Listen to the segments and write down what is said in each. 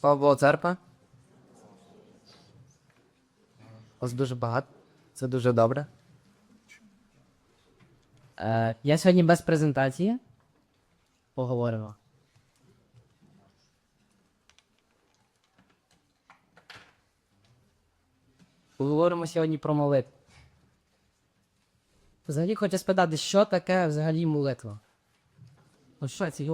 Слава Богу, церква. Вас дуже багато. Це дуже добре. Е, я сьогодні без презентації. Поговоримо. Поговоримо сьогодні про молитву. Взагалі хочу спитати, що таке взагалі молитва? Ну що це?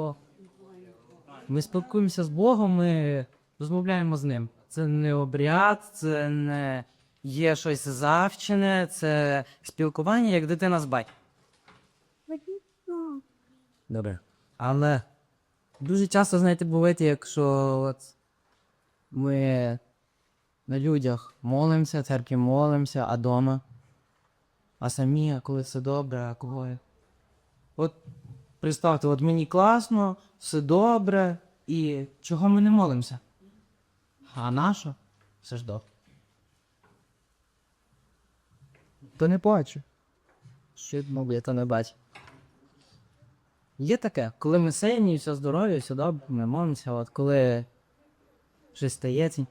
Ми спілкуємося з Богом, ми розмовляємо з ним. Це не обряд, це не є щось завчене, це спілкування як дитина з батьком. Добре. Але дуже часто, знаєте, буває, якщо от ми на людях молимося, в церкві молимося, а дома. А самі, а коли все добре, а кого. От представте, от мені класно, все добре, і чого ми не молимося? А нащо? Все ж добре. То не бачу. Що мов, я то не бачу. Є таке, коли ми сильні, все здоров'я, все добре, ми молимося, от коли щось стається.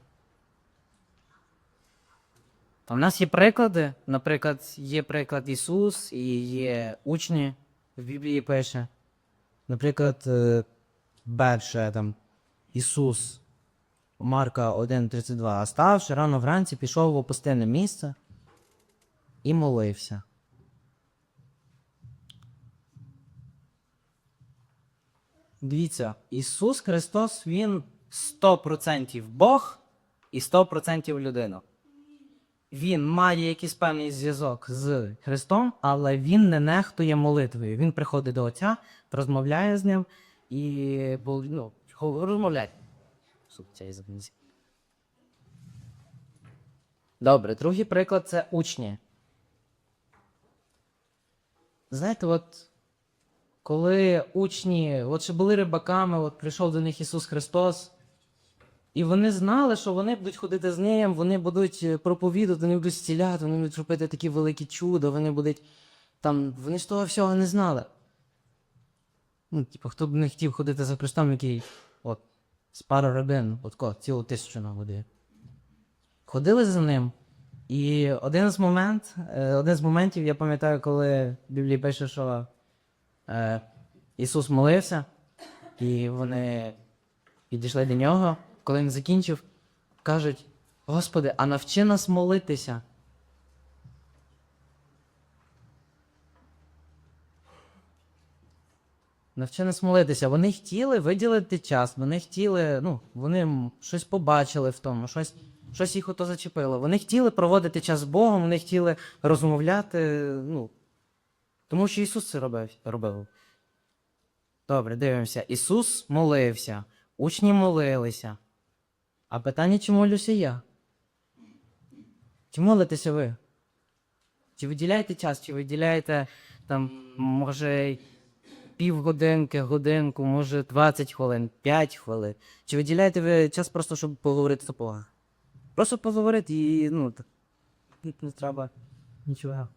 А в нас є приклади. Наприклад, є приклад Ісус і є учні в Біблії пише. Наприклад, е, перше там Ісус Марка 1.32. А ставши рано вранці, пішов в опустинне місце і молився. Дивіться, Ісус Христос, Він 100% Бог і 100% людина. Він має якийсь певний зв'язок з Христом, але він не нехтує молитвою. Він приходить до Отця, розмовляє з ним і ну, розмовляє. Добре, другий приклад це учні. Знаєте, от коли учні, от ще були рибаками, от прийшов до них Ісус Христос, і вони знали, що вони будуть ходити з ним, вони будуть е, проповідувати, вони будуть зціляти, вони будуть робити такі великі чуда, вони будуть там. Вони ж того всього не знали. Ну, типу, хто б не хотів ходити за Христом, який от, з пару рибин, от ко, цілу тисячу на води. Ходили за ним. І один з момент, е, один з моментів, я пам'ятаю, коли в Біблії пише, що е, Ісус молився, і вони підійшли до нього, коли він закінчив, кажуть: Господи, а навчи нас молитися. Навчи нас молитися. Вони хотіли виділити час, вони хотіли, ну, вони щось побачили в тому, щось, щось їх ото зачепило. Вони хотіли проводити час з Богом, вони хотіли розмовляти, ну, тому що Ісус це робив. робив. Добре, дивимося. Ісус молився, учні молилися. А питання, чи молюся я? Чи молитеся ви? Чи виділяєте час, чи виділяєте там, може, півгодинки, годинку, може 20 хвилин, 5 хвилин. Чи виділяєте ви час просто, щоб поговорити з Бога? Просто поговорити і ну, не треба нічого.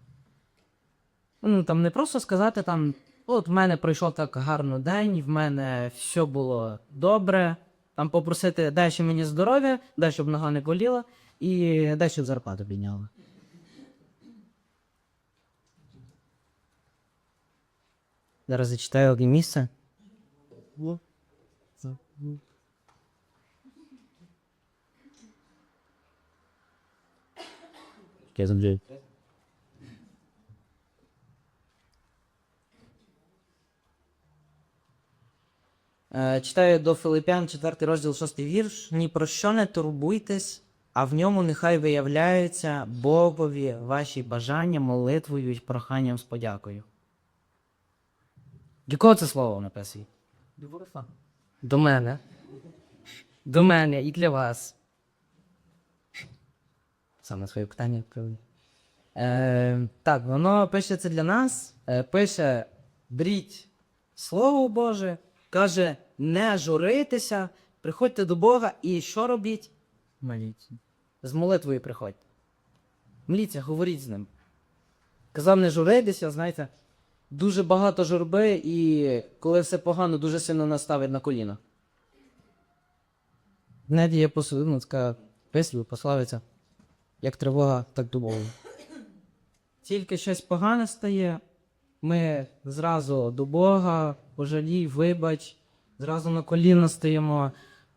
Ну, там не просто сказати там, от в мене пройшов так гарно день, в мене все було добре. Там попросити, дай ще мені здоров'я, дай, щоб нога не боліла, і дай, щоб зарплату підняла. Зараз зачитаю одне місце. Я Читаю до Филипян, 4 розділ, 6 вірш. Ні про що не турбуйтесь, а в ньому нехай виявляються Богові ваші бажання молитвою і проханням з подякою. До кого це слово написано? До Ворифа. До мене. До мене і для вас. Саме своє питання відповів. Е, так, воно пише це для нас. Е, пише: беріть Слово Боже, каже, не журитися, приходьте до Бога і що робіть? Моліться. З молитвою приходьте. Моліться, говоріть з ним. Казав не журитися, знаєте, дуже багато журби, і коли все погано, дуже сильно наставить на коліна. Знаєте, є пос... ну, така вислів, пословиця. Як тривога, так дубово. Тільки щось погане стає, ми зразу до Бога, пожалій, вибач, зразу на коліна стоїмо.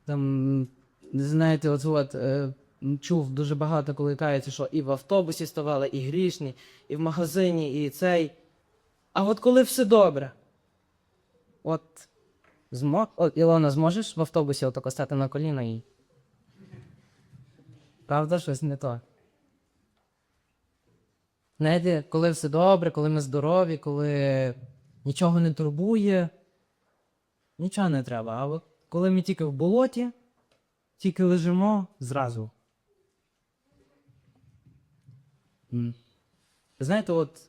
Там, знаєте, от, от е, чув дуже багато, коли каються, що і в автобусі ставали, і грішні, і в магазині, і цей. А от коли все добре. От, змо... от Ілона, зможеш в автобусі отако стати на коліна і. Правда, щось не то. Знаєте, коли все добре, коли ми здорові, коли нічого не турбує, нічого не треба. А коли ми тільки в болоті, тільки лежимо зразу. Знаєте, от,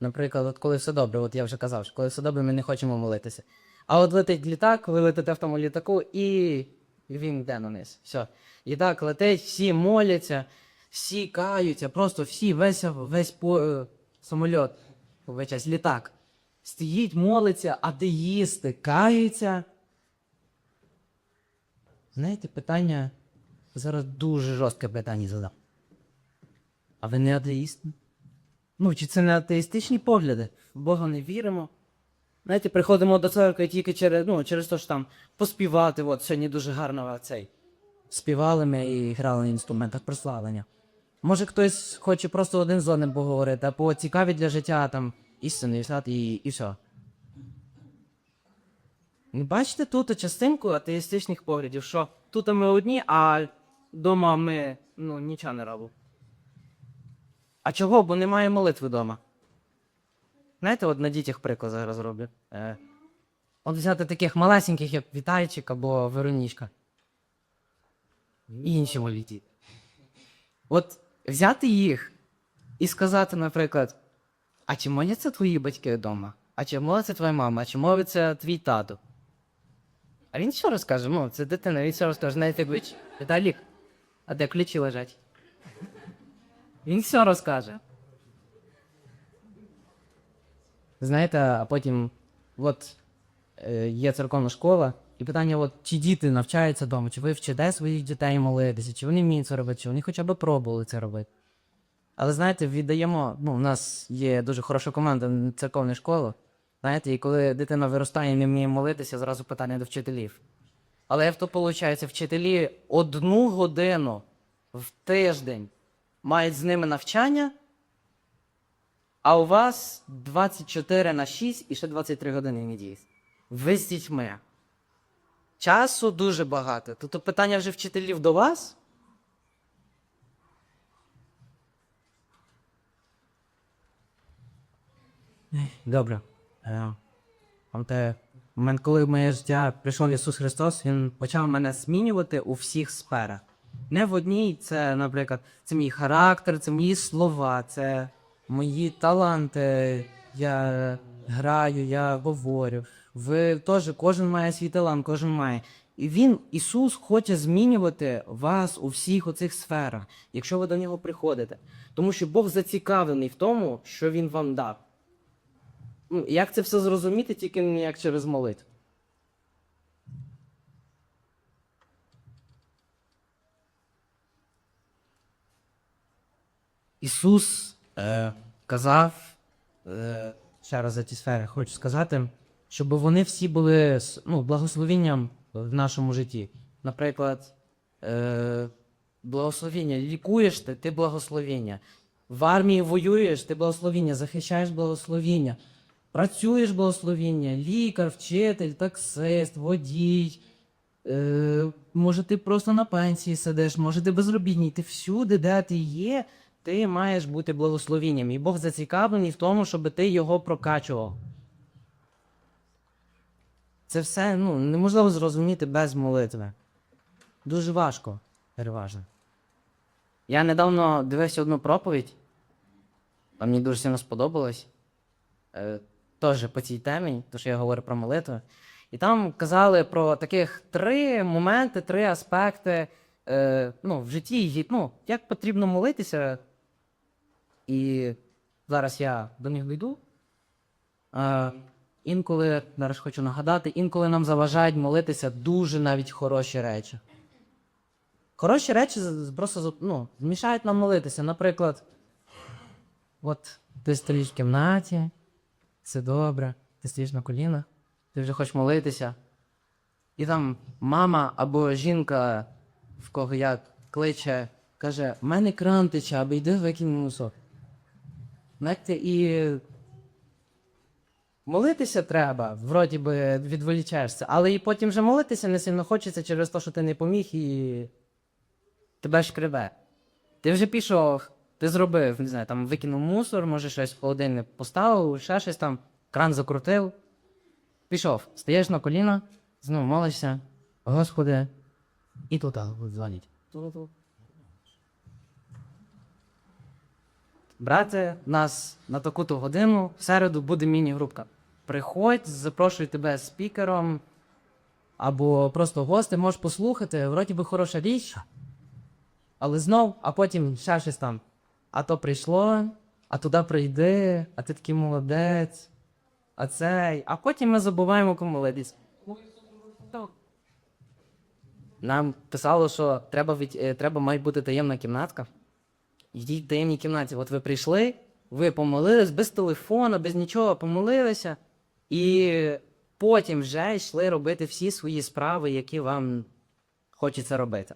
наприклад, от коли все добре, от я вже казав, що коли все добре, ми не хочемо молитися. А от летить літак, ви летите в тому літаку, і він йде на. Все. Літак летить, всі моляться, всі каються, просто всі, весь, весь по, е, самольот, весь час, літак. Стоїть, молиться, атеїсти, каються. Знаєте, питання зараз дуже жорстке питання задам. А ви не атеїсти? Ну, чи це не атеїстичні погляди? В Бога не віримо. Знаєте, приходимо до церкви тільки через, ну, через те, що там поспівати. От сьогодні дуже гарно цей. Співали ми і грали на інструментах прославлення. Може, хтось хоче просто один з одним поговорити, або цікаві для життя там істини, і, і все. Не бачите тут частинку атеїстичних поглядів, що тут ми одні, а вдома ми ну, нічого не робимо. А чого? Бо немає молитви вдома. Знаєте, от на дітях приклад зараз роблю. Е, от взяти таких малесеньких, як Вітайчик або Веронічка. І інші малі діти. От взяти їх і сказати, наприклад, а чи моляться твої батьки вдома? А чи молиться твоя мама? А чи молиться твій тато? А він що розкаже? Ну, це дитина, він що розкаже, знаєте, ключ. Віталік, а де ключі лежать? Він все розкаже. Знаєте, а потім, от е, є церковна школа, і питання, от, чи діти навчаються вдома, чи ви вчите своїх дітей молитися, чи вони вміють це робити, чи вони хоча б пробували це робити. Але знаєте, віддаємо, ну, у нас є дуже хороша команда церковної школи. Знаєте, і коли дитина виростає і не вміє молитися, зразу питання до вчителів. Але то виходить, вчителі одну годину в тиждень мають з ними навчання, а у вас 24 на 6 і ще 23 години в неділі. Ви з дітьми. Часу дуже багато. Тобто питання вже вчителів до вас. Добре. Е, момент, коли в моє життя прийшов Ісус Христос, Він почав мене змінювати у всіх сферах. Не в одній, це, наприклад, це мій характер, це мої слова, це мої таланти. Я граю, я говорю. Ви теж, кожен має свій талант, кожен має. І він, Ісус, хоче змінювати вас у всіх оцих сферах, якщо ви до нього приходите. Тому що Бог зацікавлений в тому, що Він вам дав. Ну, як це все зрозуміти, тільки не як через молитву. Ісус е, казав, е, ще раз за ці сфери хочу сказати, щоб вони всі були ну, благословенням в нашому житті. Наприклад, е, благословіння. Лікуєш ти, ти благословіння. В армії воюєш, ти благословіння, захищаєш благословіння. Працюєш благословіння, лікар, вчитель, таксист, водій. Е, може, ти просто на пенсії сидиш, може, ти безробітний. Ти всюди, де ти є, ти маєш бути благословінням. І Бог зацікавлений в тому, щоб ти його прокачував. Це все ну, неможливо зрозуміти без молитви. Дуже важко, переважно. Я недавно дивився одну проповідь, а мені дуже сильно сподобалось. Теж по цій темі, то що я говорю про молитву. І там казали про таких три моменти, три аспекти е, ну, в житті, ну, як потрібно молитися. І зараз я до них дійду. Е, інколи, зараз хочу нагадати, інколи нам заважають молитися дуже навіть хороші речі. Хороші речі просто ну, змішають нам молитися. Наприклад, от ти стоїш в кімнаті, все добре, ти стоїш на колінах, ти вже хочеш молитися. І там мама або жінка, в кого я кличе, каже: в мене кран тече, або йди викинь мусор. Знаєте, і молитися треба, вроді би відволічаєшся, але і потім вже молитися не сильно хочеться через те, що ти не поміг і тебе ж криве. Ти вже пішов, ти зробив, не знаю, там викинув мусор, може щось в холодильник поставив, ще щось там, кран закрутив. Пішов, стаєш на коліна, знову молишся, Господи, і тут дзвонить. Брате, нас на таку-то годину в середу буде міні-групка. Приходь, запрошую тебе спікером, або просто гости, можеш послухати, вроді би хороша річ, але знов, а потім ще щось там. А то прийшло, а туди прийди, а ти такий молодець, а цей. А потім ми забуваємо кому молитись. Нам писало, що треба, від... е, треба має бути таємна кімнатка. Йдіть в таємній кімнаті. От ви прийшли, ви помолились без телефону, без нічого, помолилися, і потім вже йшли робити всі свої справи, які вам хочеться робити.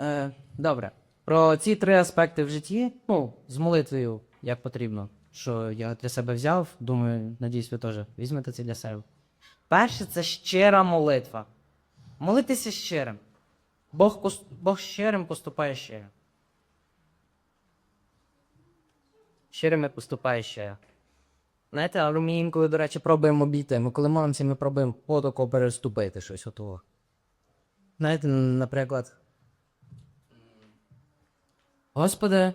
Е, добре. Про ці три аспекти в житті, ну, з молитвою, як потрібно, що я для себе взяв, думаю, надіюсь, ви теж візьмете це для себе. Перше, це щира молитва. Молитися щирим. Бог, Бог щирим поступає щирим. Щирими поступає щиро. Знаєте, але ми інколи, до речі, пробуємо обійти. Ми коли молимося, ми пробуємо отако переступити щось отого. Знаєте, наприклад. Господи,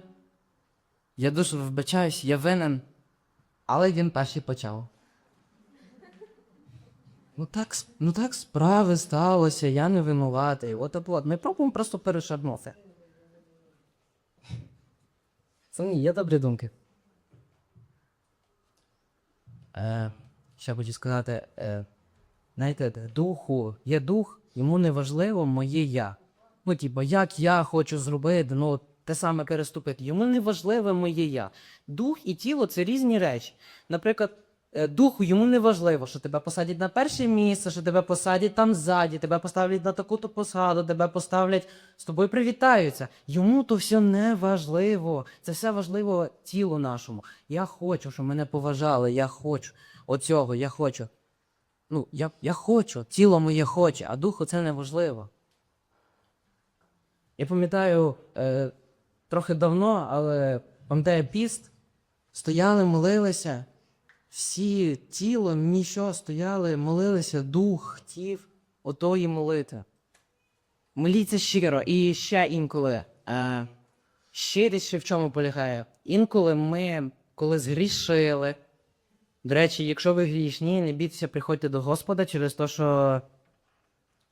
я дуже вибачаюсь, я винен, але він перший почав. Ну так, ну так справи сталося, я не винуватий. От от, от. Ми пробуємо просто перешарнути. Це не є добрі думки. Е, ще хочу сказати, е, знаєте, духу, є дух, йому не важливо моє я. Ну, типу, як я хочу зробити, ну, те саме переступити. Йому не важливе моє я. Дух і тіло це різні речі. Наприклад, е, духу йому не важливо, що тебе посадять на перше місце, що тебе посадять там ззаді, тебе поставлять на таку-то посаду, тебе поставлять, з тобою привітаються. Йому то все не важливо. Це все важливо тілу нашому. Я хочу, щоб мене поважали, я хочу оцього, я хочу. Ну, я, я хочу, тіло моє хоче, а духу це не важливо. Я пам'ятаю е, трохи давно, але пам'ятаю піст, стояли, молилися, всі тілом нічого стояли, молилися, дух хотів отої молити. Моліться щиро. І ще інколи. Е, щирість ще в чому полягає? Інколи ми, коли згрішили. До речі, якщо ви грішні, не бійтеся, приходьте до Господа через те, що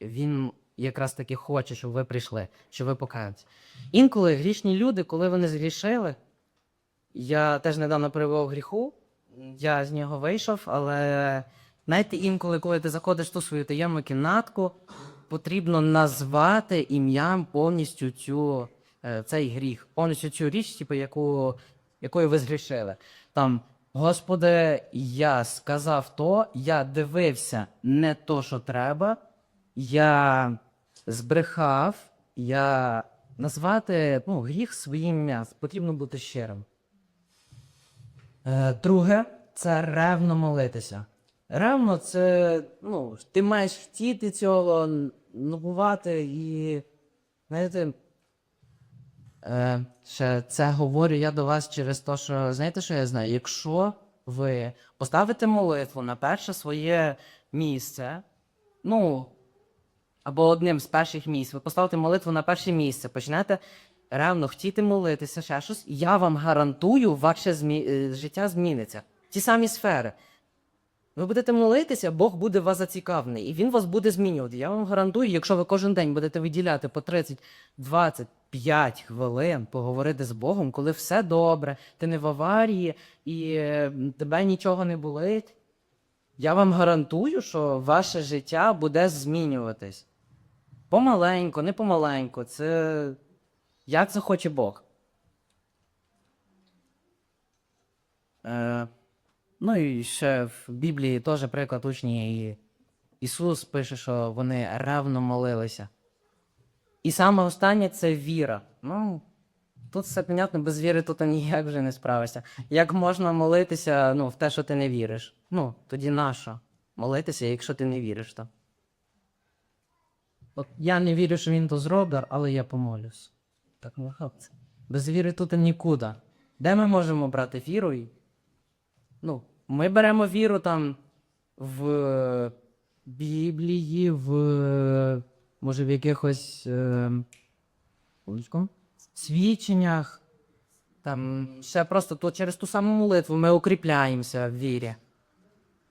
Він якраз таки хоче, щоб ви прийшли, щоб ви покаялись. Інколи грішні люди, коли вони згрішили, я теж недавно перебував гріху, я з нього вийшов, але знаєте, інколи, коли ти заходиш в ту свою таємну кімнатку, потрібно назвати ім'ям повністю цю, е, цей гріх, повністю цю річ, типу, яку, якою ви згрішили. Там, Господи, я сказав то, я дивився не то, що треба, я збрехав, я назвати ну, гріх своїм ім'ям. Потрібно бути щирим. Е, друге, це ревно молитися. Ревно це, ну, ти маєш втіти цього, набувати і, знаєте, е, ще це говорю я до вас через те, що, знаєте, що я знаю? Якщо ви поставите молитву на перше своє місце, ну, або одним з перших місць, ви поставите молитву на перше місце, почнете ревно хотіти молитися, ще щось, я вам гарантую, ваше змі... е, життя зміниться. Ті самі сфери. Ви будете молитися, Бог буде вас зацікавлений, і Він вас буде змінювати. Я вам гарантую, якщо ви кожен день будете виділяти по 30, 20, 5 хвилин поговорити з Богом, коли все добре, ти не в аварії і е, тебе нічого не болить. Я вам гарантую, що ваше життя буде змінюватись. Помаленько, не помаленько. Це як захоче Бог. Е, ну і ще в Біблії теж приклад учні. І Ісус пише, що вони ревно молилися. І саме останнє це віра. Ну, тут все понятно, без віри тут ніяк вже не справишся. Як можна молитися ну, в те, що ти не віриш? Ну, тоді нащо молитися, якщо ти не віриш то. От я не вірю, що він то зробить, але я помолюсь. Так ну. Без віри тут нікуди. Де ми можемо брати віру? Ну, ми беремо віру там в Біблії, в може в якихось е, свідченнях. Там ще просто то через ту саму молитву ми укріпляємося в вірі.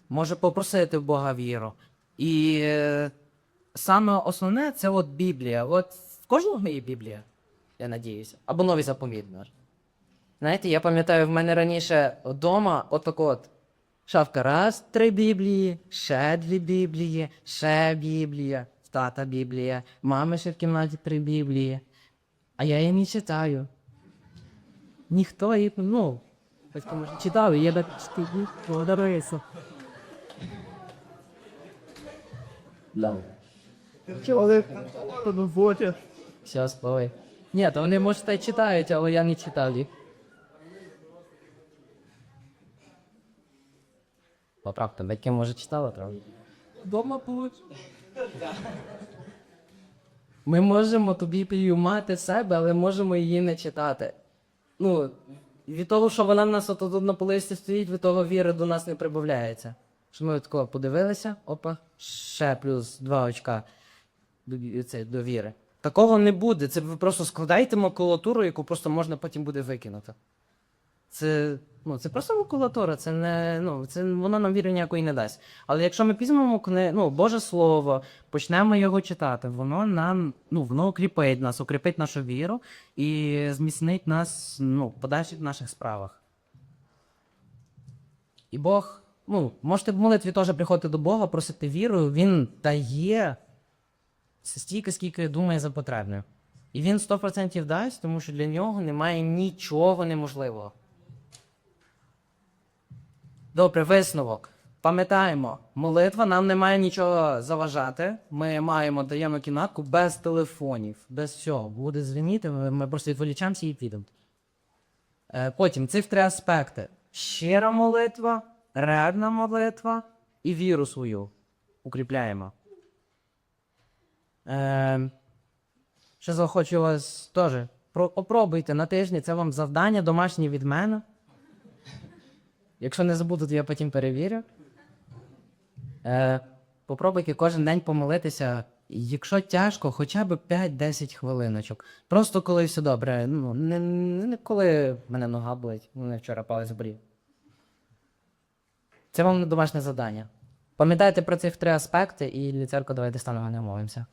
Може попросити в Бога віру. І е, саме основне це от Біблія. От в кожного є Біблія, я надіюся. Або новий заповіт. Знаєте, я пам'ятаю, в мене раніше вдома отак от. Шафка раз, три Біблії, ще дві Біблії, ще Біблія, тата Біблія, мами ще в кімнаті три Біблії. А я її не читаю. Ніхто її, ну, може читав, і я так читаю, подарується. Чоловік по роботі. Все, спой. Ні, то вони, може, та й читають, але я не читав їх. Поправте, батьки, може, читали трохи? Дома будь. Ми можемо ту Біблію мати себе, але можемо її не читати. Ну, від того, що вона в нас от тут на полисті стоїть, від того віри до нас не прибавляється. Що ми такого подивилися, опа, ще плюс два очка це, до. Такого не буде. Це ви просто складаєте макулатуру, яку просто можна потім буде викинути. Це, ну, це просто макулатура, це не, ну, це, воно нам віри ніякої не дасть. Але якщо ми візьмемо ну, Боже Слово, почнемо його читати, воно нам, ну, воно укріпить нас, укріпить нашу віру і зміцнить нас ну, в подальших наших справах. І Бог, ну, можете в молитві теж приходити до Бога, просити віру, Він дає стільки, скільки думає за потрібне. І він 100% дасть, тому що для нього немає нічого неможливого. Добре, висновок. Пам'ятаємо, молитва нам не має нічого заважати. Ми маємо даємо кімнатку без телефонів, без всього. Буде дзвонити, ми просто відволічаємося і підемо. Е, потім цих три аспекти: щира молитва, реальна молитва і віру свою укріпляємо. Е, ще захочу вас теж. про- Попробуйте на тижні, це вам завдання домашнє від мене. Якщо не забуду, то я потім перевірю. Е, попробуйте кожен день помолитися. Якщо тяжко, хоча б 5-10 хвилиночок. Просто коли все добре. Ну, не, не коли мене нога болить, мене вчора палець болів. Це вам домашнє завдання. Пам'ятайте про ці три аспекти, і ліцерко давайте станемо не мовимося.